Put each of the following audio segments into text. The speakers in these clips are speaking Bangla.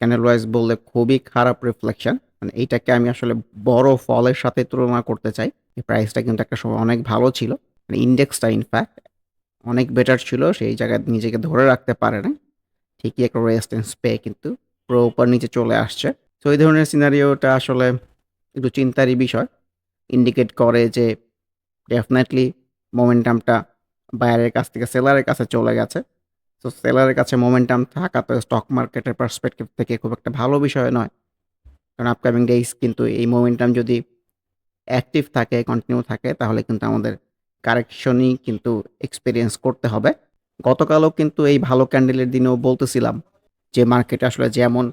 ক্যান্ডেল ওয়াইজ বললে খুবই খারাপ রিফ্লেকশন। মানে এইটাকে আমি আসলে বড় ফলের সাথে তুলনা করতে চাই। এই প্রাইসটা কিন্তু একটা সময় অনেক ভালো ছিল। মানে ইন্ডেক্সটা ইনফ্যাক্ট অনেক বেটার ছিল। সেই জায়গায় নিজেকে ধরে রাখতে পারে না ঠিকই একটা রেজিস্ট্যান্স পেয়ে কিন্তু পুরো উপর নিচে চলে আসছে। তো এই ধরনের সিনারিওটা আসলে একটু চিন্তারই বিষয়। ইন্ডিকেট করে যে ডেফিনেটলি মোমেন্টামটা বায়ারের কাছ থেকে সেলারের কাছে চলে গেছে। তো সেলারের কাছে মোমেন্টাম থাকা তো স্টক মার্কেটের পার্সপেক্টিভ থেকে খুব একটা ভালো বিষয় নয়। কারণ আপকামিং ডেইজ কিন্তু এই মোমেন্টাম যদি অ্যাক্টিভ থাকে, কন্টিনিউ থাকে তাহলে কিন্তু আমাদের কারেকশনই কিন্তু এক্সপিরিয়েন্স করতে হবে। গতকালও কিন্তু এই ভালো ক্যান্ডেলের দিনেও বলতেছিলাম যে মার্কেটে আসলে যেমন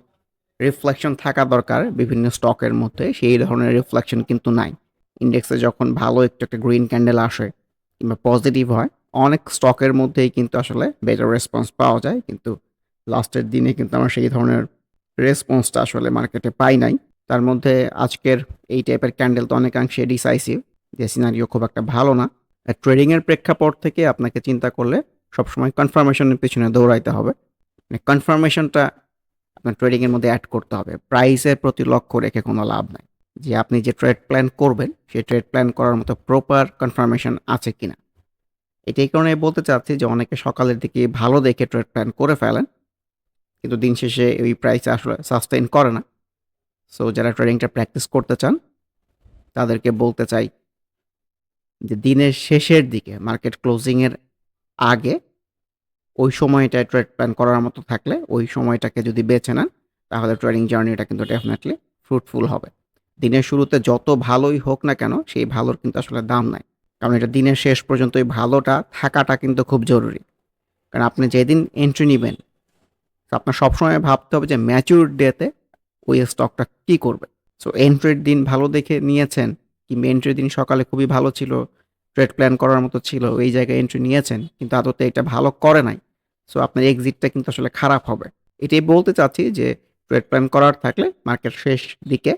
রিফ্লেকশন থাকা দরকার বিভিন্ন স্টকের মধ্যে সেই ধরনের রিফ্লেকশন কিন্তু নাই। ইন্ডেক্সে যখন ভালো একটু একটা গ্রিন ক্যান্ডেল আসে কিংবা পজিটিভ হয়, অনেক স্টকের মধ্যেই কিন্তু আসলে বেটার রেসপন্স পাওয়া যায়। কিন্তু লাস্টের দিনে কিন্তু আমরা সেই ধরনের রেসপন্সটা আসলে মার্কেটে পাই নাই। তার মধ্যে আজকের এই টাইপের ক্যান্ডেল তো অনেকাংশে ডিসাইসিভ যে সিনারিও খুব একটা ভালো না। আর ট্রেডিং এর প্রেক্ষাপট থেকে আপনাকে চিন্তা করলে সবসময় কনফার্মেশনের পিছনে দৌড়াইতে হবে। মানে কনফার্মেশনটা আপনার ট্রেডিংয়ের মধ্যে অ্যাড করতে হবে। প্রাইসের প্রতি লক্ষ্য রেখে কোনো লাভ নাই। যে আপনি যে ট্রেড প্ল্যান করবেন, সেই ট্রেড প্ল্যান করার মতো প্রপার কনফার্মেশন আছে কিনা। এটা এই কারণে বলতে চাচ্ছি যে অনেকে সকালের দিকে ভালো দেখে ট্রেড প্ল্যান করে ফেলেন। কিন্তু দিন শেষে ওই প্রাইসে আসলে সাস্টেইন করে না। সো যারা ট্রেডিংটা প্র্যাকটিস করতে চান, তাদেরকে বলতে চাই যে দিনের শেষের দিকে মার্কেট ক্লোজিংয়ের আগে ওই সময়টায় ট্রেড প্ল্যান করার মতো থাকলে ওই সময়টাকে যদি বেছে নেন, তাহলে ট্রেডিং জার্নিটা কিন্তু ডেফিনিটলি ফ্রুটফুল হবে। দিনের শুরুতে যত ভালোই হোক না কেন, সেই ভালোর কিন্তু আসলে দাম নাই। কারণ এটা দিনের শেষ পর্যন্ত ওই ভালোটা থাকাটা কিন্তু খুব জরুরি। কারণ আপনি যেদিন এন্ট্রি নিবেন, আপনার সবসময় ভাবতে হবে যে ম্যাচিউর ডেতে ওই স্টকটা কি করবে। সো এন্ট্রির দিন ভালো দেখে নিয়েছেন কিংবা এন্ট্রির দিন সকালে খুবই ভালো ছিল, ট্রেড প্ল্যান করার মতো ছিল, এই জায়গায় এন্ট্রি নিয়েছেন কিন্তু আদতে এটা ভালো করে নাই। সো আপনার এক্সিটটা কিন্তু আসলে খারাপ হবে। এটাই বলতে চাচ্ছি যে ট্রেড প্ল্যান করার থাকলে মার্কেট শেষ দিকে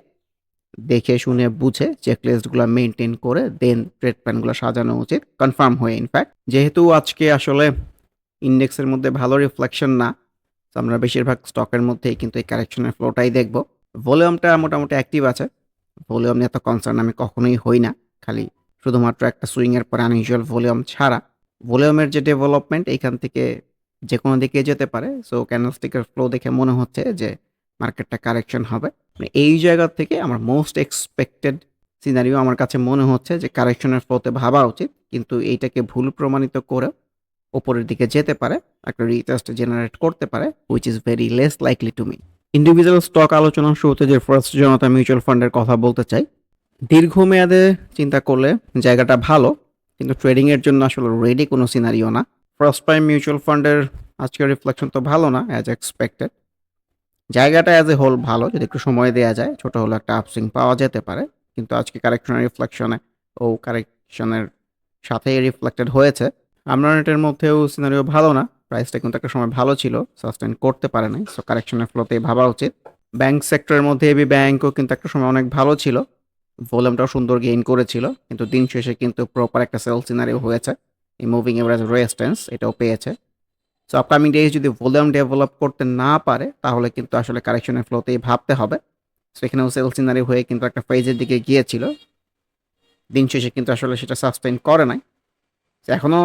দেখে শুনে বুঝে চেকলিস্টগুলা মেনটেন করে দেন ট্রেড প্ল্যানগুলো সাজানো উচিত কনফার্ম হয়ে ইনফ্যাক্ট। যেহেতু আজকে আসলে ইন্ডেক্সের মধ্যে ভালো রিফ্লেকশন না, আমরা বেশিরভাগ স্টকের মধ্যেই কিন্তু এই কারেকশনের ফ্লোটাই দেখব। ভলিউমটা মোটামুটি অ্যাক্টিভ আছে। ভলিউম নিয়ে এত কনসার্ন আমি কখনোই হই না। খালি শুধুমাত্র একটা সুইংয়ের পরে আনইউজুয়াল ভলিউম ছাড়া। ভলিউমের যে ডেভেলপমেন্ট এইখান থেকে যে কোনো দিকে যেতে পারে। সো ক্যান্ডেলস্টিকের ফ্লো দেখে মনে হচ্ছে যে মার্কেটটা কারেকশন হবে। মানে এই জায়গা থেকে আমার মোস্ট এক্সপেক্টেড সিনারিও আমার কাছে মনে হচ্ছে যে কারেকশনের ফ্লোতে ভাবা উচিত। কিন্তু এইটাকে ভুল প্রমাণিত করে ওপরের দিকে যেতে পারে, একটা রিটেস্ট জেনারেট করতে পারে which is very less likely to me. Individual stock আলোচনার শুরুতে যে ফার্স্ট জনতা মিউচুয়াল ফান্ডের কথা বলতে চাই। দীর্ঘমেয়াদে চিন্তা করলে জায়গাটা ভালো, কিন্তু ট্রেডিং এর জন্য আসলে রেডি কোনো সিনারিও না। ফার্স্ট প্রাইম মিউচুয়াল ফান্ডের আজকের রিফ্লেকশন তো ভালো না অ্যাজ এক্সপেক্টেড। জায়গাটা অ্যাজ এ হোল ভালো যদি একটু সময় দেওয়া যায়, ছোট হলেও একটা আপসুইং পাওয়া যেতে পারে। কিন্তু আজকে কারেকশনের রিফ্লেকশনে ও কারেকশনের সাথেই রিফ্লেক্টেড হয়েছে। আমরানেটের মধ্যেও সিনারিও ভালো না। প্রাইসটা কিন্তু একটা সময় ভালো ছিল সাস্টেন করতে পারে নাই। সো কারেকশনের ফ্লোতে ভাবা উচিত। ব্যাংক সেক্টরের মধ্যে এবি ব্যাংকও কিন্তু একটা সময় অনেক ভালো ছিল। ভলিউমটাও সুন্দর গেইন করেছিল। কিন্তু দিন শেষে কিন্তু প্রপার একটা সেল সিনারিও হয়েছে। এই মুভিং এভারেজ রেজিস্ট্যান্স এটাও পেয়েছে। সো আপকামিং ডেজ যদি ভলিউম ডেভেলপ করতে না পারে, তাহলে কিন্তু আসলে কারেকশনের ফ্লোতেই ভাবতে হবে। সো এখানেও সেল সিনারি হয়ে কিন্তু একটা ফেজের দিকে গিয়েছিল। দিন শেষে কিন্তু আসলে সেটা সাস্টেইন করে নাই। এখনও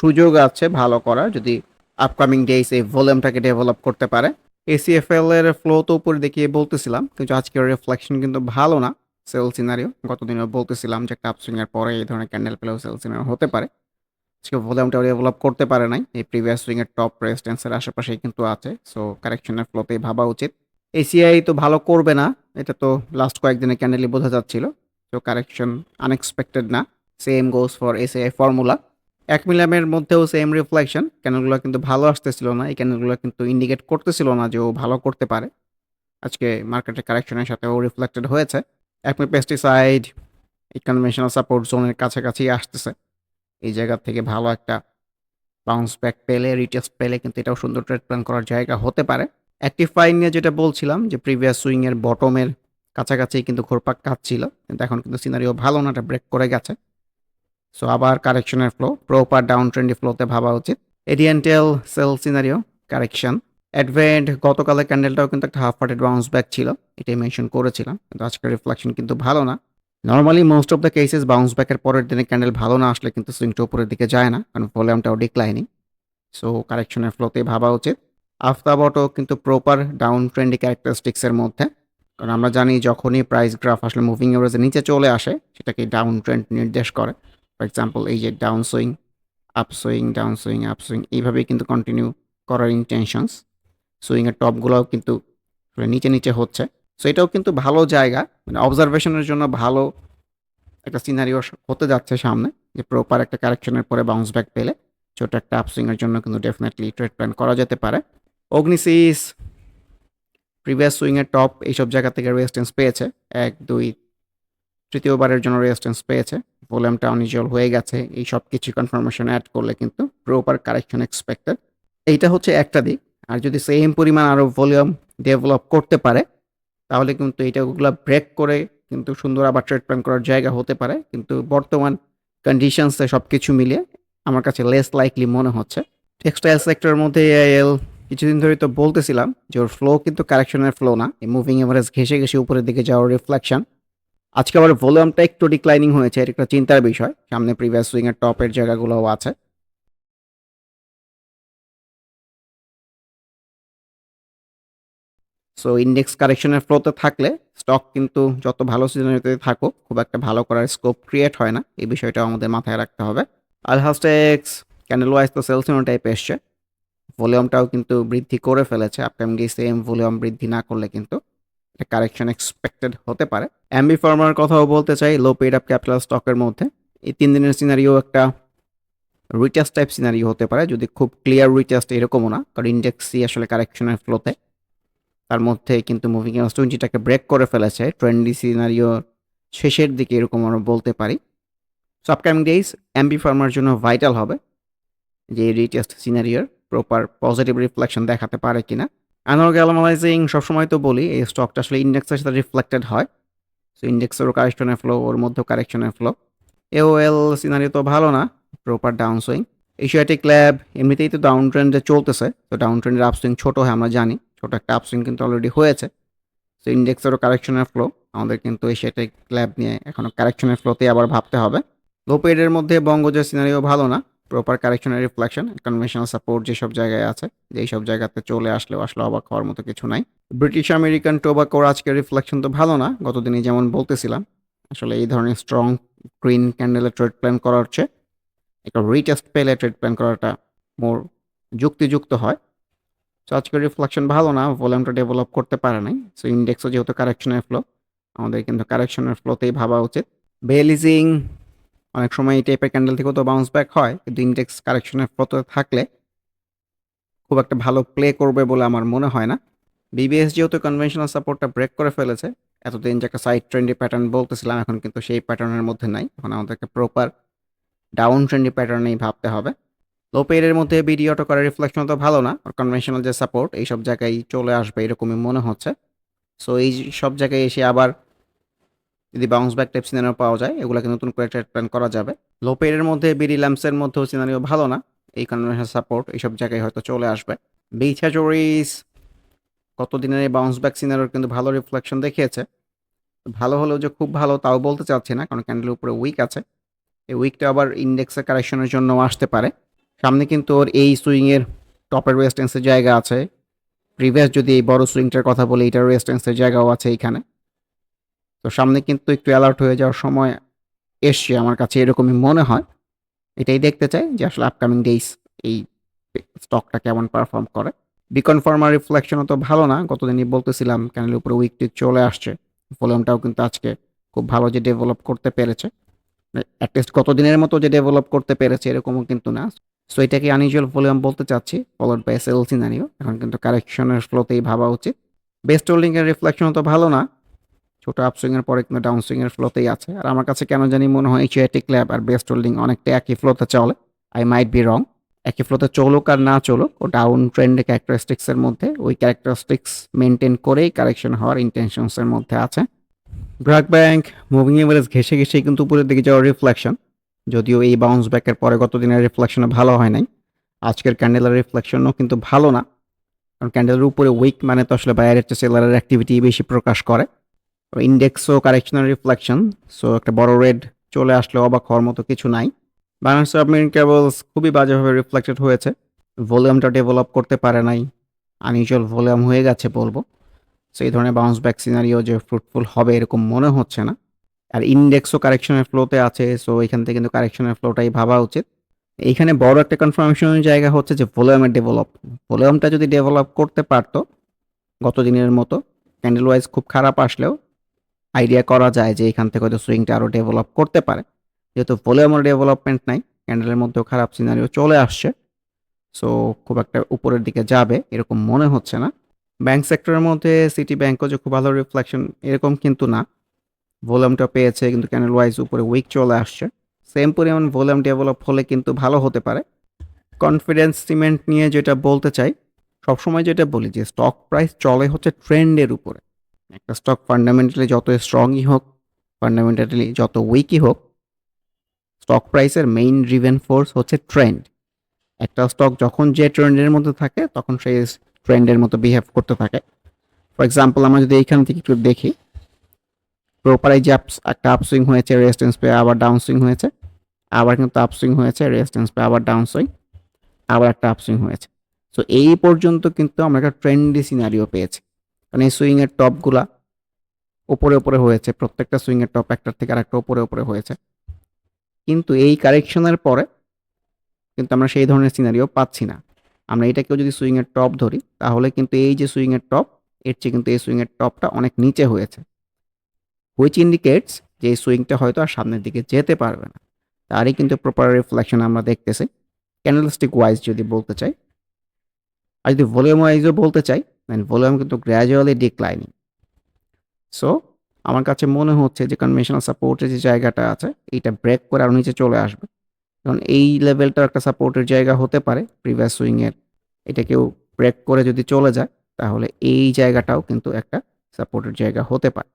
সুযোগ আছে ভালো করার যদি আপকামিং ডেজ এই ভলিউমটাকে ডেভেলপ করতে পারে। এসিএফএল এর ফ্লো তো উপরে দেখিয়ে বলতেছিলাম, কিন্তু আজকের রিফ্লেকশন কিন্তু ভালো না। সেল সিনারিও গতদিনও বলতেছিলাম যে একটা এর পরে এই ধরনের ক্যান্ডেল পেলেও সেল সিনারিও হতে পারে। আজকে ভলিউমটা ডেভেলপ করতে পারে নাই। এই প্রিভিয়াস এর টপ রেজিস্ট্যান্সের আশেপাশেই কিন্তু আছে। সো কারেকশনের ফ্লোতেই ভাবা উচিত। এসিআই তো ভালো করবে না। এটা তো লাস্ট কয়েকদিনের ক্যান্ডেলই বোঝা যাচ্ছিল। তো কারেকশন আনএক্সপেক্টেড না। Same goes for ACI formula এক মিলামের মধ্যেও সেম রিফ্লেকশন ক্যানেলগুলো কিন্তু ভালো আসতেছিল না। এই ক্যানেলগুলো কিন্তু ইন্ডিকেট করতেছিল না যে ও ভালো করতে পারে। আজকে মার্কেটের কারেকশনের সাথে ও রিফ্লেক্টেড হয়েছে। একমি পেস্টিসাইড এই কনভেনশনাল সাপোর্ট জোনের কাছাকাছি আসতেছে। এই জায়গা থেকে ভালো একটা বাউন্স ব্যাক পেলে রিটেস্ট পেলে কিন্তু এটাও সুন্দর ট্রেড প্ল্যান করার জায়গা হতে পারে। অ্যাক্টিফাই নিয়ে যেটা বলছিলাম যে প্রিভিয়াস সুইংয়ের বটমের কাছাকাছি কিন্তু ঘোরপাক কাটছিল কিন্তু এখন কিন্তু সিনারিও ভালো না, এটা ব্রেক করে গেছে। সো আবার কারেকশনের ফ্লো প্রপার ডাউন ট্রেন্ডি ফ্লোতে ভাবা উচিত। এডিয়েন্টেল সেল সিনারিও কারেকশন অ্যাডভেন্ট গতকালের ক্যান্ডেলটাও কিন্তু একটা হাফ পার্টেড বাউন্স ব্যাক ছিল, এটাই মেনশন করেছিলাম, কিন্তু আজকের রিফ্লেকশন কিন্তু ভালো না। Normally most of the cases bounce ব্যাকের পরের দিনে ক্যান্ডেল ভালো না আসলে কিন্তু সুইংটা উপরের দিকে যায় না, কারণ ভলিউমটাও ডিক্লাইনিং সো কারেকশনের ফ্লোতে ভাবা উচিত। আফতাবটও কিন্তু প্রপার ডাউন ট্রেন্ডি ক্যারেক্টারিস্টিক্সের মধ্যে। কারণ আমরা জানি যখনই প্রাইস গ্রাফ আসলে মুভিং এভারেজের নিচে চলে আসে, সেটাকে ডাউন ট্রেন্ড নির্দেশ করে। ফর এক্সাম্পল এই যে down swing up swing down swing up swing এইভাবেই কিন্তু কন্টিনিউ করার ইন্টেনশনস সুইংয়ের টপগুলোও কিন্তু নিচে নিচে হচ্ছে। সো এটাও কিন্তু ভালো জায়গা। মানে অবজারভেশনের জন্য ভালো একটা সিনারিও হতে যাচ্ছে সামনে যে প্রপার একটা কারেকশনের পরে বাউন্স ব্যাক পেলে ছোট একটা আপসুইংয়ের জন্য কিন্তু ডেফিনেটলি ট্রেড প্ল্যান করা যেতে পারে। অগ্নিসিস প্রিভিয়াস সুইংয়ের টপ এইসব জায়গা থেকে রেজিস্ট্যান্স পেয়েছে। এক, দুই, তৃতীয়বারের জন্য রেজিস্ট্যান্স পেয়েছে। ভলিউমটা অনিজল হয়ে গেছে। এই সব কিছু কনফার্মেশন অ্যাড করলে কিন্তু প্রপার কারেকশন এক্সপেক্টেড এইটা হচ্ছে একটা দিক। আর যদি সেম পরিমাণ আরও ভলিউম ডেভেলপ করতে পারে তাহলে কিন্তু এইটাগুলো ব্রেক করে কিন্তু সুন্দর আবার ট্রেড প্ল্যান করার জায়গা হতে পারে। কিন্তু বর্তমান কন্ডিশনসে সব কিছু মিলিয়ে আমার কাছে লেস লাইকলি মনে হচ্ছে। টেক্সটাইল সেক্টরের মধ্যে এআইএল কিছুদিন ধরে তো বলতেছিলাম যে ওর ফ্লো কিন্তু কারেকশনের ফ্লো না। এই মুভিং এভারেজ ঘেসে ঘেসে উপরের দিকে যাওয়ার রিফ্লেকশন আজকে আবার ভলিউমটা একটু ডিক্লাইনিং হয়েছে এটা একটা চিন্তার বিষয়। সামনে প্রিভিয়াস সুইং এর টপের জায়গাগুলোও আছে। সো ইন্ডেক্স কারেকশনের ফ্লোতে থাকলে স্টক কিন্তু যত ভালো সিজনেতে থাকুক, খুব একটা ভালো করার স্কোপ ক্রিয়েট হয় না। এই বিষয়টাও আমাদের মাথায় রাখতে হবে। আলহাস্টেক্স ক্যান্ডেল ওয়াইজ তো সেলসিনো টাইপ এসছে। ভলিউমটাও কিন্তু বৃদ্ধি করে ফেলেছে। আপকামিং সেম ভলিউম বৃদ্ধি না করলে কিন্তু একটা কারেকশন এক্সপেক্টেড হতে পারে। অ্যাম্বি ফার্মার কথাও বলতে চাই লো পেড আপ ক্যাপিটাল স্টকের মধ্যে। এই তিন দিনের সিনারিও একটা রিটেস্ট টাইপ সিনারিও হতে পারে, যদি খুব ক্লিয়ার রিটেস্ট এরকমও না, কারণ ইন্ডেক্সই আসলে কারেকশনের ফ্লোতে তার মধ্যে কিন্তু মুভিং এভারেজ টোয়েন্টিটাকে ব্রেক করে ফেলেছে। ট্রেন্ডি সিনারিও শেষের দিকে এরকম আমরা বলতে পারি। সো আপকামিং ডেইজ অ্যাম্বি ফার্মার জন্য ভাইটাল হবে। যে রিটেস্ট সিনারিওর প্রপার পজিটিভ রিফ্লেকশন দেখাতে পারে কিনা। অ্যানোগ্যালমালাইজিং সবসময় তো বলি, এই স্টকটা আসলে ইন্ডেক্সের সাথে রিফ্লেক্টেড হয়। সো ইন্ডেক্সেরও কারেকশনের ফ্লো ওর মধ্যেও কারেকশনের ফ্লো এওএল সিনারি তো ভালো না proper down swing Asiatic lab এমনিতেই তো ডাউন ট্রেন্ডে চলতেছে। তো ডাউন ট্রেন্ডের আপসুইং ছোটো হয়, আমরা জানি। ছোটো একটা আপসুইং কিন্তু অলরেডি হয়েছে। সো ইন্ডেক্সেরও কারেকশনের ফ্লো আমাদের কিন্তু এশিয়াটিক ল্যাব নিয়ে এখনও কারেকশনের ফ্লোতে আবার ভাবতে হবে। লো পেডের মধ্যে বঙ্গজের সিনারিও ভালো না। প্রপার কারেকশনের রিফ্লেকশন কনভেনশনাল সাপোর্ট যেসব জায়গায় আছে যেই সব জায়গাতে চলে আসলেও আসলে অবাক হওয়ার মতো কিছু নাই। ব্রিটিশ আমেরিকান টোবাকোর আজকের রিফ্লেকশন তো ভালো না, গতদিনই যেমন বলতেছিলাম। আসলে এই ধরনের স্ট্রং গ্রিন ক্যান্ডেলে ট্রেড প্ল্যান করা হচ্ছে একটা রিটেস্ট পেলে ট্রেড প্ল্যান করাটা মোর যুক্তিযুক্ত হয়। সো আজকের রিফ্লেকশন ভালো না ভলিউমটা ডেভেলপ করতে পারে নাই। সো ইন্ডেক্সও যেহেতু কারেকশনের ফ্লো আমাদের কিন্তু কারেকশনের ফ্লোতেই ভাবা উচিত। বেলিজিং অনেক সময় এই টাইপের ক্যান্ডেল থেকেও তো বাউন্স ব্যাক হয়, কিন্তু ইন্ডেক্স কারেকশনের ফ্লোতে থাকলে খুব একটা ভালো প্লে করবে বলে আমার মনে হয় না। বিবিএস যেহেতু কনভেনশনাল সাপোর্টটা ব্রেক করে ফেলেছে, এতদিন যে একটা সাইড ট্রেন্ডি প্যাটার্ন বলতেছিলাম, এখন কিন্তু সেই প্যাটার্নের মধ্যে নাই। এখন আমাদেরকে প্রপার ডাউন ট্রেন্ডি প্যাটার্নেই ভাবতে হবে। লো পেয়ের মধ্যে বিডি অটো করার রিফ্লেকশন তো ভালো না কনভেনশনাল যে সাপোর্ট এইসব জায়গায় চলে আসবে এরকমই মনে হচ্ছে। সো এই সব জায়গায় এসে আবার যদি বাউন্স ব্যাক টাইপ সিনারিও পাওয়া যায় এগুলোকে নতুন করে ট্রেড প্ল্যান করা যাবে। লো পেয়ের মধ্যে বিডি ল্যাম্পসের মধ্যেও সিনারিও ভালো না, এই কনভেনশনাল সাপোর্ট এইসব জায়গায় হয়তো চলে আসবে। বিছাচুরিস কতদিনের এই বাউন্স ব্যাক সিনারিওর কিন্তু ভালো রিফ্লেকশন দেখিয়েছে। ভালো হলেও যে খুব ভালো তাও বলতে চাচ্ছি না, কারণ ক্যান্ডেলের উপরে উইক আছে। এই উইকটা আবার ইন্ডেক্সের কারেকশনের জন্য আসতে পারে। সামনে কিন্তু ওর এই সুইংয়ের টপের ওয়েস্টেন্সের জায়গা আছে। প্রিভিয়াস যদি এই বড় সুইংটার কথা বলি, এটার ওয়েস্টেন্সের জায়গাও আছে এইখানে। তো সামনে কিন্তু একটু অ্যালার্ট হয়ে যাওয়ার সময় এসছে আমার কাছে, এরকমই মনে হয়। এটাই দেখতে চাই যে আসলে আপকামিং ডেইস এই স্টকটা কেমন পারফর্ম করে। বিকনফার্মার রিফ্লেকশনও তো ভালো না গতদিনই বলতেছিলাম ক্যানেলের উপরে উইক টিক চলে আসছে। ভলিউমটাও কিন্তু আজকে খুব ভালো যে ডেভেলপ করতে পেরেছে। অ্যাটলিস্ট কতদিনের মতো যে ডেভেলপ করতে পেরেছে, এরকমও কিন্তু না। সো এটাকে আনইউজুয়াল ভলিউম বলতে চাচ্ছি ফলোড বাই সেল সিনারিও এখন কিন্তু কারেকশনের ফ্লোতেই ভাবা উচিত। বেস্ট হোল্ডিংয়ের রিফ্লেকশন তো ভালো না। ছোট আপসুইংয়ের পরে কিন্তু ডাউন সুইংয়ের ফ্লোতেই আছে। আর আমার কাছে কেন জানি মনে হয় চিয়াটিক ল্যাব আর বেস্ট হোল্ডিং অনেকটা একই ফ্লোতে চলে। আই মাইট বি রং একই ফ্লোতে চলুক আর না চলুক, ও ডাউন ট্রেন্ড ক্যারেক্টারিস্টিক্সের মধ্যে, ওই ক্যারেক্টারিস্টিক্স মেনটেন করেই কারেকশন হওয়ার ইন্টেনশনসের মধ্যে আছে। ব্র্যাক ব্যাংক মুভিং এভারেজ ঘেসে ঘেসে কিন্তু উপরের দিকে যাওয়ার রিফ্লেকশন যদিও এই বাউন্স ব্যাকের পরে গত দিনের রিফ্লেকশনে ভালো হয় নাই। আজকের ক্যান্ডেলের রিফ্লেকশনও কিন্তু ভালো না। কারণ ক্যান্ডেলের উপরে উইক মানে তো আসলে বাইরের চেয়ে সেলারের অ্যাক্টিভিটি বেশি প্রকাশ করে। ইন্ডেক্সও কারেকশনাল রিফ্লেকশন সো একটা বড় রেড চলে আসলে অবাক হওয়ার মতো কিছু নাই। বাংলাদেশ সাবমেরিন কেবলস খুবই বাজেভাবে রিফ্লেক্টেড হয়েছে। ভলিউমটা ডেভেলপ করতে পারে নাই। আনইউজুয়াল ভলিউম হয়ে গেছে বলব। সেই ধরনের বাউন্স ব্যাক সিনারিও যে ফ্রুটফুল হবে এরকম মনে হচ্ছে না। আর ইন্ডেক্সও কারেকশনের ফ্লোতে আছে সো এখান থেকে কিন্তু কারেকশনের ফ্লোটাই ভাবা উচিত। এইখানে বড় একটা কনফার্মেশনের জায়গা হচ্ছে যে ভলিউমের ডেভেলপ ভলিউমটা যদি ডেভেলপ করতে পারতো গত দিনের মতো ক্যান্ডেল ওয়াইজ খুব খারাপ আসলেও আইডিয়া করা যায় যে এখান থেকে হয়তো সুইংটা আরও ডেভেলপ করতে পারে। যেহেতু ভলিউমের ডেভেলপমেন্ট নাই ক্যান্ডেলের মধ্যেও খারাপ সিনারিও চলে আসছে সো খুব একটা উপরের দিকে যাবে এরকম মনে হচ্ছে না। ব্যাংক সেক্টরের মধ্যে সিটি ব্যাংকও যে খুব ভালো রিফ্লেকশন এরকম কিন্তু না। ভলিউমটা পেয়েছে, কিন্তু ক্যান্ডেল ওয়াইজ উপরে উইক চলে আসছে। সেম পরিমাণ ভলিউম ডেভেলপ হলে কিন্তু ভালো হতে পারে। কনফিডেন্স সিমেন্ট নিয়ে যেটা বলতে চাই, সবসময় যেটা বলি যে স্টক প্রাইস চলে হচ্ছে ট্রেন্ডের উপরে। একটা স্টক ফান্ডামেন্টালি যত স্ট্রংই হোক ফান্ডামেন্টালি যত উইকই হোক স্টক প্রাইসের মেইন ড্রিভেন ফোর্স হচ্ছে ট্রেন্ড একটা স্টক যখন যে ট্রেন্ডের মধ্যে থাকে, তখন সেই ট্রেন্ডের মতো বিহেভ করতে থাকে। ফর এক্সাম্পল আমরা যদি এইখান থেকে একটু দেখি প্রপারে যে আপস একটা আপসুইং হয়েছে রেজিস্ট্যান্স পেয়ে আবার ডাউন সুইং হয়েছে, আবার কিন্তু আপসুইং হয়েছে রেজিস্ট্যান্স পেয়ে আবার ডাউন সুইং আবার একটা আপসুইং হয়েছে। সো এই পর্যন্ত কিন্তু আমরা একটা ট্রেন্ডি সিনারিও পেয়েছি। মানে এই সুইংয়ের টপগুলা ওপরে ওপরে হয়েছে, প্রত্যেকটা সুইংয়ের টপ একটার থেকে আরেকটা ওপরে ওপরে হয়েছে। কিন্তু এই কারেকশনের পরে কিন্তু আমরা সেই ধরনের সিনারিও পাচ্ছি না। আমরা এটাকেও যদি সুইংয়ের টপ ধরি, তাহলে কিন্তু এই যে সুইংয়ের টপ এর চেয়ে কিন্তু এই সুইংয়ের টপটা অনেক নিচে হয়েছে। হুইচ ইন্ডিকেটস যে সুইংটা হয়তো আর সামনের দিকে যেতে পারবে না। তারই কিন্তু প্রপার রিফ্লেকশন আমরা দেখতেছি। ক্যান্ডেলস্টিক ওয়াইজ যদি বলতে চাই, আর যদি ভলিউম ওয়াইজও বলতে চাই দেন ভলিউম কিন্তু গ্র্যাজুয়ালি ডিক্লাইনিং সো আমার কাছে মনে হচ্ছে যে কনভেনশনাল সাপোর্টের যে জায়গাটা আছে এইটা ব্রেক করে আরও নিচে চলে আসবে। কারণ এই লেভেলটা একটা সাপোর্টের জায়গা হতে পারে প্রিভিয়াস সুইংয়ের এটা কেউ ব্রেক করে যদি চলে যায়, তাহলে এই জায়গাটাও কিন্তু একটা সাপোর্টের জায়গা হতে পারে।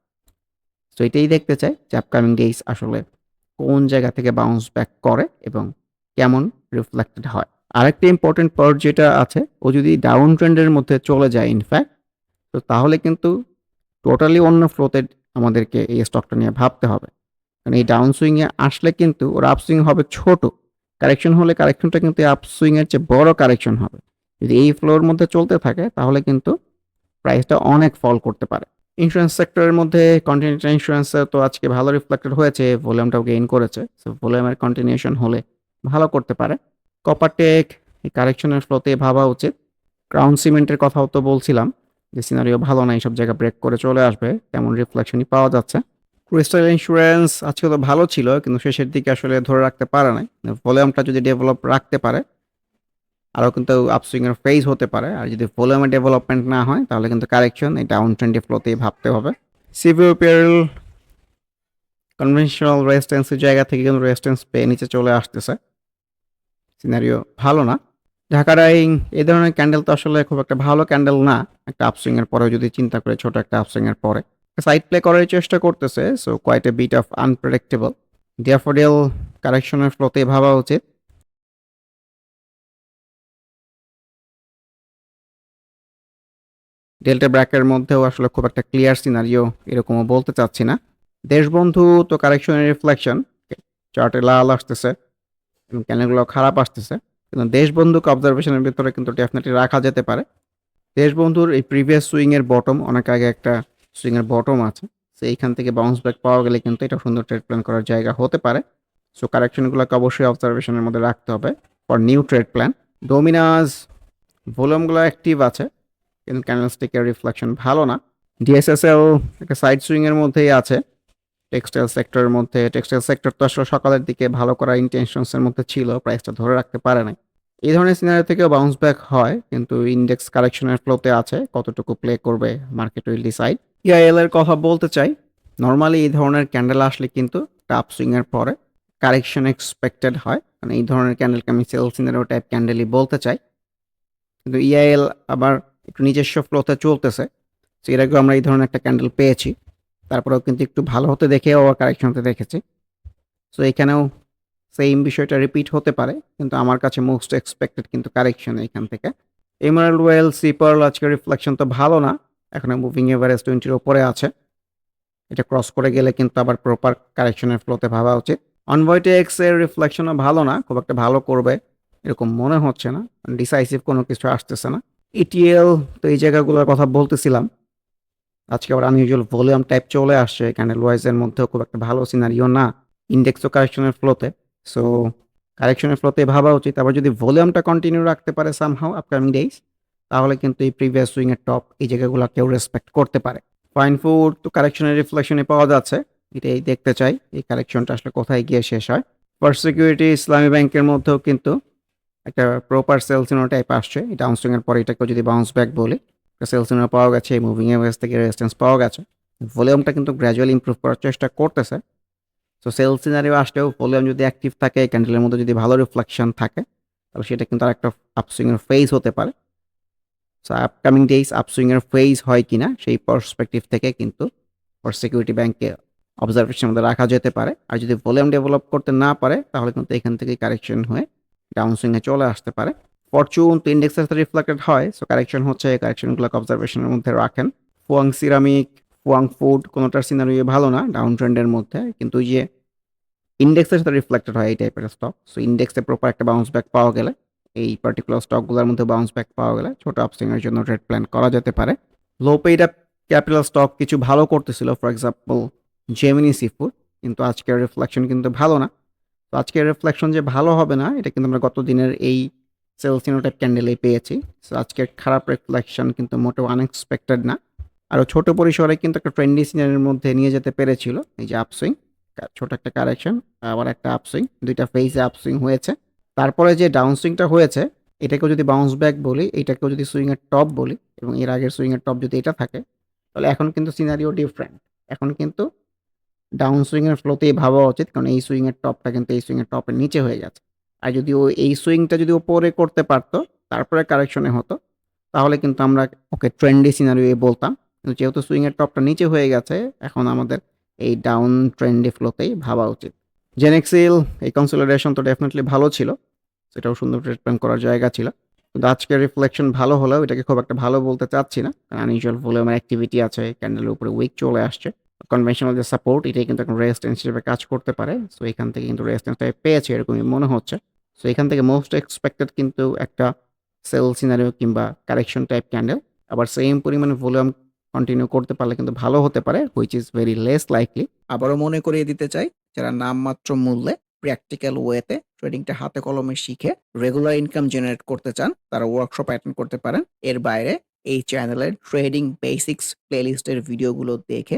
সো এটাই দেখতে চাই যে আপকামিং ডেইস আসলে কোন জায়গা থেকে বাউন্স ব্যাক করে এবং কেমন রিফ্লেক্টেড হয়। আরেকটা ইম্পর্টেন্ট পার্ট যেটা আছে, ও যদি ডাউন ট্রেন্ডের মধ্যে চলে যায় ইনফ্যাক্ট তো তাহলে কিন্তু টোটালি অন্য ফ্লোতে আমাদেরকে এই স্টকটা নিয়ে ভাবতে হবে। কারণ এই ডাউন সুইংয়ে আসলে কিন্তু ওর আপ সুইং হবে ছোট। কারেকশন হলে কারেকশনটা কিন্তু আপ সুইংয়ের চেয়ে বড় কারেকশন হবে। যদি এই ফ্লোর মধ্যে চলতে থাকে, তাহলে কিন্তু প্রাইসটা অনেক ফল করতে পারে। ইন্স্যুরেন্স সেক্টরের মধ্যে কন্টিনেন্টাল ইন্স্যুরেন্স তো আজকে ভালো রিফ্লেক্টেড হয়েছে ভলিউমটাও গেইন করেছে সো ভলিউমের কন্টিনিউশন হলে ভালো করতে পারে। কপারটেক এই কারেকশনের ফ্লোতে ভাবা উচিত। ক্রাউন সিমেন্টের কথাও তো বলছিলাম, যে সিনারিও ভালো না সব জায়গা ব্রেক করে চলে আসবে, তেমন রিফ্লেকশনই পাওয়া যাচ্ছে। ক্রিস্টাল ইন্স্যুরেন্স আজকে তো ভালো ছিল, কিন্তু শেষের দিকে আসলে ধরে রাখতে পারে নাই। ভলিউমটা যদি ডেভেলপ রাখতে পারে আরও কিন্তু আপসুইংয়ের ফেজ হতে পারে আর যদি ভলিউমের ডেভেলপমেন্ট না হয়, তাহলে কিন্তু কারেকশন এই ডাউন ট্রেন্ডে ফ্লোতেই ভাবতে হবে সিভিও পেয়ারেল কনভেনশনাল রেজিস্ট্যান্সের জায়গা থেকে কিন্তু রেজিস্ট্যান্স পেয়ে নিচে চলে আসতেছে সিনারিও ভালো না। ঢাকা ডাইং এই ধরনের ক্যান্ডেল তো আসলে খুব একটা ভালো ক্যান্ডেল না। একটা আপসুইং এর পরেও যদি চিন্তা করে ছোট একটা আপসুইং এর পরে। সাইড প্লে করার চেষ্টা করতেছে। So quite a bit of unpredictable. Daffodil correction এর ফ্লোতে ভাবা উচিত। ডেল্টা ব্র্যাকের মধ্যেও আসলে খুব একটা ক্লিয়ার সিনারিও এরকমও বলতে চাচ্ছি না। দেশবন্ধু তো কারেকশনের রিফ্লেকশন। চার্টে লাল আসতেছে, এবং ক্যান্ডেলগুলো খারাপ আসতেছে। কিন্তু দেশবন্ধুকে অবজারভেশনের ভিতরে কিন্তু ডেফিনিটলি রাখা যেতে পারে। দেশবন্ধুর এই প্রিভিয়াস সুইংয়ের বটম অনেক আগে একটা সুইংয়ের বটম আছে। সো এইখান থেকে বাউন্স ব্যাক পাওয়া গেলে কিন্তু এটা সুন্দর ট্রেড প্ল্যান করার জায়গা হতে পারে। সো কারেকশনগুলোকে অবশ্যই অবজারভেশনের মধ্যে রাখতে হবে ফর নিউ ট্রেড প্ল্যান। ডোমিনাস ভলিউমগুলো অ্যাক্টিভ আছে কিন্তু ক্যান্ডেলস্টিকের রিফ্লেকশন ভালো না। ডিএসএসএল একটা সাইড সুইংয়ের মধ্যেই আছে। টেক্সটাইল সেক্টরের মধ্যে টেক্সটাইল সেক্টর তো আসলে সকালের দিকে ভালো করার ইনটেনশনস এর মধ্যে ছিল। প্রাইসটা ধরে রাখতে পারে নাই। এই ধরনের সিনারিও থেকেও বাউন্স ব্যাক হয়, কিন্তু ইন্ডেক্স কারেকশনের ফ্লোতে আছে। কতটুকু প্লে করবে মার্কেট উইল ডিসাইড। ইআইএল এর কথা বলতে চাই। নর্মালি এই ধরনের ক্যান্ডেল আসলে কিন্তু একটা সুইংয়ের পরে কারেকশন এক্সপেক্টেড হয়। মানে এই ধরনের ক্যান্ডেলকে আমি সেল সিনারিও টাইপ ক্যান্ডেলই বলতে চাই। কিন্তু ইআইএল আবার একটু নিজস্ব ফ্লোতে চলতেছে। সো এর আগেও আমরা এই ধরনের একটা ক্যান্ডেল পেয়েছি। তারপরেও কিন্তু একটু ভালো হতে দেখেও আবার কারেকশন হতে দেখেছি। সো এখানেও সেইম বিষয়টা রিপিট হতে পারে। কিন্তু আমার কাছে মোস্ট এক্সপেক্টেড কিন্তু কারেকশন এইখান থেকে। এমারাল্ড ওয়েল, সি পার্ল আজকের রিফ্লেকশন তো ভালো না। এখনও মুভিং এভারেজ 20 এর উপরে আছে। এটা ক্রস করে গেলে কিন্তু আবার প্রপার কারেকশনের ফ্লোতে ভাবা উচিত। অনভয়টে এক্সের রিফ্লেকশনও ভালো না। খুব একটা ভালো করবে এরকম মনে হচ্ছে না। ডিসাইসিভ কোনো কিছু আসতেছে না। ইটিএল তো এই জায়গাগুলোর কথা বলতেছিলাম। আজকে আবার আনইউজুয়াল ভলিউম টাইপ চলে আসছে। ক্যান্ডেল ওয়াইজ এর মধ্যেও খুব একটা ভালো সিনারিও না। ইন্ডেক্স ইন্ডেক্সও কারেকশনের ফ্লোতে। সো কারেকশনের ফ্লোতে ভাবা উচিত। আবার যদি ভলিউমটা কন্টিনিউ রাখতে পারে সামহাউ আপকামিং ডেইজ তাহলে কিন্তু এই প্রিভিয়াস সুইং এর টপ এই জায়গাগুলো কেউ রেসপেক্ট করতে পারে। ফাইন ফুড তো কারেকশনের রিফ্লেকশনে পাওয়া যাচ্ছে। এটাই দেখতে চাই, এই কারেকশনটা আসলে কোথায় গিয়ে শেষ হয়। ফার্স্ট সিকিউরিটি ইসলামী ব্যাংকের মধ্যেও কিন্তু একটা প্রপার সেল সিগন্যাল টাইপ আসছে। সুইং এর পরে এটাকেও যদি বাউন্স ব্যাক বলি, একটা সেল সিগন্যাল পাওয়া গেছে। মুভিং এভারেজ থেকে রেজিস্ট্যান্স পাওয়া গেছে। ভলিউমটা কিন্তু গ্র্যাজুয়ালি ইমপ্রুভ করার চেষ্টা করতেছে। সো সেল সিনারিও আসলেও ভলিউম যদি অ্যাক্টিভ থাকে, ক্যান্ডেলের মধ্যে যদি ভালো রিফ্লেকশন থাকে, তাহলে সেটা কিন্তু আরেকটা আপসুইং এর ফেজ হতে পারে। সো আপকামিং ডেইজ আপসুইং এর ফেজ হয় কি না সেই পার্সপেক্টিভ থেকে কিন্তু ফার্স্ট সিকিউরিটি ব্যাংককে অবজারভেশনের মধ্যে রাখা যেতে পারে। আর যদি ভলিউম ডেভেলপ করতে না পারে তাহলে কিন্তু এখান থেকেই কারেকশন হয়ে ডাউন সুইং এ চলে আসতে পারে। ফরচুন তো ইন্ডেক্সের সাথে রিফ্লেক্টেড হয়। সো কারেকশন হচ্ছে কারেকশনগুলোকে অবজারভেশনের মধ্যে রাখেন। ফুয়াং সিরামিক, ফুয়াং ফুড কোনটার সিনারিও ভালো না ডাউন ট্রেন্ডের মধ্যে। কিন্তু যে ইন্ডেক্সের সাথে রিফ্লেক্টেড হয় এই টাইপের স্টক। সো ইন্ডেক্সে প্রপার একটা বাউন্স ব্যাক পাওয়া গেলে এই পার্টিকুলার স্টকগুলোর মধ্যে বাউন্স ব্যাক পাওয়া গেলে ছোট আপসুইং এর জন্য ট্রেড প্ল্যান করা যেতে পারে। Low paid up capital stock কিছু ভালো করতেছিল। ফর এক্সাম্পল জেমিনি সিফুড কিন্তু আজকের রিফ্লেকশন কিন্তু ভালো না। তো আজকের রিফ্লেকশন যে ভালো হবে না এটা কিন্তু আমরা গত দিনের এই সেল সিনো টাইপ ক্যান্ডেলেই পেয়েছি। সো আজকের খারাপ রিফ্লেকশন কিন্তু মোটেও আনএক্সপেক্টেড না। আরও ছোট পরিসরে কিন্তু একটা ট্রেন্ডি সিনারিওর মধ্যে নিয়ে যেতে পেরেছিল। এই যে আপসুইং ছোট একটা কারেকশন আবার একটা আপসুইং ২ টা ফেজে আপসুইং হয়েছে। তারপরে যে ডাউন সুইংটা হয়েছে এটাকেও যদি বাউন্স ব্যাক বলি, এটাকেও যদি সুইংয়ের টপ বলি এবং এর আগের সুইংয়ের টপ যদি এটা থাকে তাহলে এখন কিন্তু সিনারিও ডিফারেন্ট। এখন কিন্তু ডাউন সুইংয়ের ফ্লোতেই ভাবা উচিত। কারণ এই সুইং এর টপটা কিন্তু এই সুইং এর টপের নিচে হয়ে গেছে। আর যদি ও এই সুইংটা যদি উপরে করতে পারতো, তারপরে কারেকশনে হতো, তাহলে কিন্তু আমরা, ওকে ট্রেন্ডি সিনারিও বলতাম। কিন্তু যেহেতু সুইংয়ের টপটা নিচে হয়ে গেছে, এখন আমাদের এই ডাউন ট্রেন্ডি ফ্লোতেই ভাবা উচিত। জেনেক্সিল এই কনসলিডেশন তো ডেফিনিটলি ভালো ছিল। সেটাও সুন্দর ট্রিটমেন্ট করার জায়গা ছিল। কিন্তু আজকের রিফ্লেকশন ভালো হলেও এটাকে খুব একটা ভালো বলতে চাচ্ছি না। কারণ আনইউজুয়াল ভলিউমের অ্যাক্টিভিটি আছে। ক্যান্ডেলের উপরে উইক চলে আসছে। কনভেনশনাল যে সাপোর্ট এটাই কিন্তু এখন রেজিস্ট্যান্স হিসেবে কাজ করতে পারে। সো এখান থেকে কিন্তু রেজিস্ট্যান্স টাইপ পেয়েছে, এরকমই মনে হচ্ছে। সো এখান থেকে মোস্ট এক্সপেক্টেড কিন্তু একটা সেল সিনারিও কিংবা কারেকশন টাইপ ক্যান্ডেল। আবার সেম পরিমাণে ভলিউম কন্টিনিউ করতে পারলে কিন্তু ভালো হতে পারে which is very less likely. আবারও মনে করিয়ে দিতে চাই, যারা নামমাত্র মূল্যে প্র্যাকটিক্যাল ওয়েতে ট্রেডিংটা হাতে কলমে শিখে রেগুলার ইনকাম জেনারেট করতে চান, তারা ওয়ার্কশপ অ্যাটেন্ড করতে পারেন। এর বাইরে এই চ্যানেলের ট্রেডিং বেসিক্স প্লেলিস্টের ভিডিওগুলো দেখে